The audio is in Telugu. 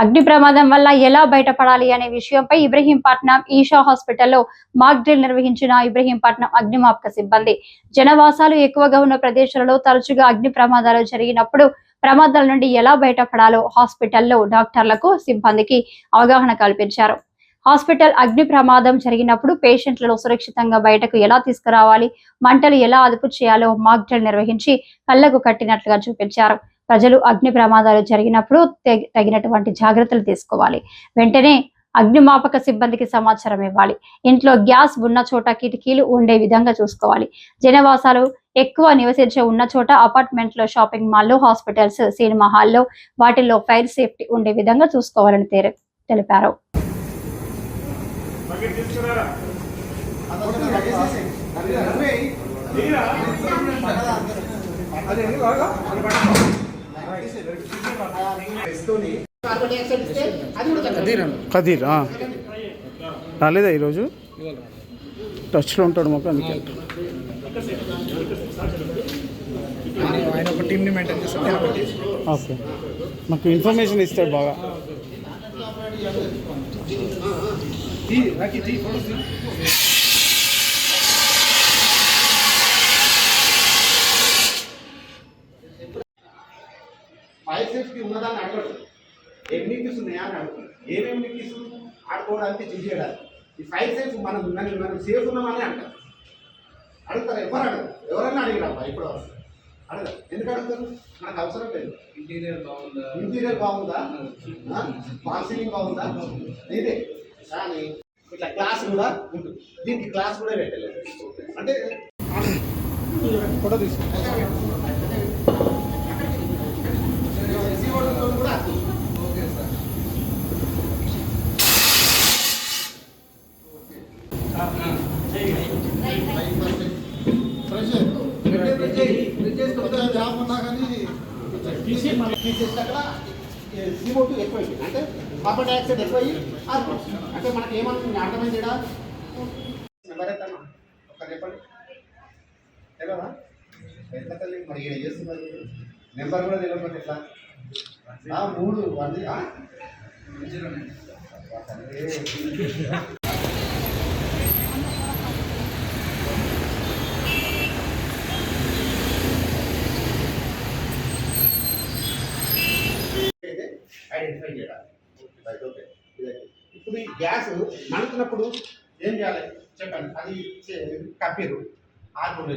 అగ్ని ప్రమాదం వల్ల ఎలా బయటపడాలి అనే విషయంపై ఇబ్రహీంపట్నం ఈషా హాస్పిటల్లో మాక్ డ్రిల్ నిర్వహించిన ఇబ్రహీంపట్నం అగ్నిమాపక సిబ్బంది. జనవాసాలు ఎక్కువగా ఉన్న ప్రదేశాలలో తరచుగా అగ్ని ప్రమాదాలు జరిగినప్పుడు ప్రమాదాల నుండి ఎలా బయటపడాలో హాస్పిటల్లో డాక్టర్లకు సిబ్బందికి అవగాహన కల్పించారు. హాస్పిటల్ అగ్ని ప్రమాదం జరిగినప్పుడు పేషెంట్లను సురక్షితంగా బయటకు ఎలా తీసుకురావాలి మంటలు ఎలా అదుపు చేయాలో మాక్ డ్రిల్ నిర్వహించి కళ్ళకు కట్టినట్లుగా చూపించారు. ప్రజలు అగ్ని ప్రమాదాలు జరిగినప్పుడు తగినటువంటి జాగ్రత్తలు తీసుకోవాలి. వెంటనే అగ్నిమాపక సిబ్బందికి సమాచారం ఇవ్వాలి. ఇంట్లో గ్యాస్ ఉన్న చోట కిటికీలు ఉండే విధంగా చూసుకోవాలి. జనవాసాలు ఎక్కువ నివసించే ఉన్న చోట అపార్ట్మెంట్లో షాపింగ్ మాల్లో హాస్పిటల్స్ సినిమా హాల్లో వాటిల్లో ఫైర్ సేఫ్టీ ఉండే విధంగా చూసుకోవాలని తెర- తెలిపారు. బకెట్ కదీర్. రాలేదా ఈరోజు? టచ్లో ఉంటాడు మాకు అందుకే. ఆయన ఒక టీంని మెయింటైన్ చేస్తాడు. ఓకే. మాకు ఇన్ఫర్మేషన్ ఇస్తాడు బాగా. తీ రాకి సేఫ్టీ ఉన్నదాన్ని అడగడు. ఎన్ని నిక్కీస్ ఉన్నాయా అని అడుగుతాడు ఏమేమి నిక్కీస్ ఆడుకోవడానికి చేసేయడానికి ఈ ఫైర్ సేఫ్ మనం మనం మనం సేఫ్ ఉన్నామని అంటారు అడుగుతారు? ఎవరు అడగరు? ఎవరన్నా అడిగిరమ్మా ఇప్పుడు అడగరు. ఎందుకు అడుగుతారు? మనకు అవసరం లేదు. ఇంటీరియర్ బాగుందా? ఇంటీరియర్ బాగుందా? ఫాల్ సీలింగ్ బాగుందా? ఇదే. కానీ ఇట్లా క్లాస్ కూడా ఉంటుంది. దీనికి క్లాస్ కూడా పెట్టలేదు. అంటే ఫోటో తీసుకో. సిఓ టూ ఎక్కువ అంటే కార్బన్ డైఆక్సైడ్ ఎక్కువ అంటే మనకి ఏమనుకుంది అర్థమైంది ఇక్కడ నెంబర్ ఎంత ఒక చెప్పండి తెలియదా ఎంత తల్లి మరి ఇక్కడ చేస్తున్నారు నెంబర్ కూడా తెలియకపోతే ఎట్లా మూడు వన్ ఆ? ఐడెంటిఫై చేయాలి. రైట్ ఓకే ఇదే. ఇప్పుడు ఈ గ్యాస్ మండుతున్నప్పుడు ఏం చేయాలి? చెప్పండి. అది చే- కప్పిరు ఆర్పు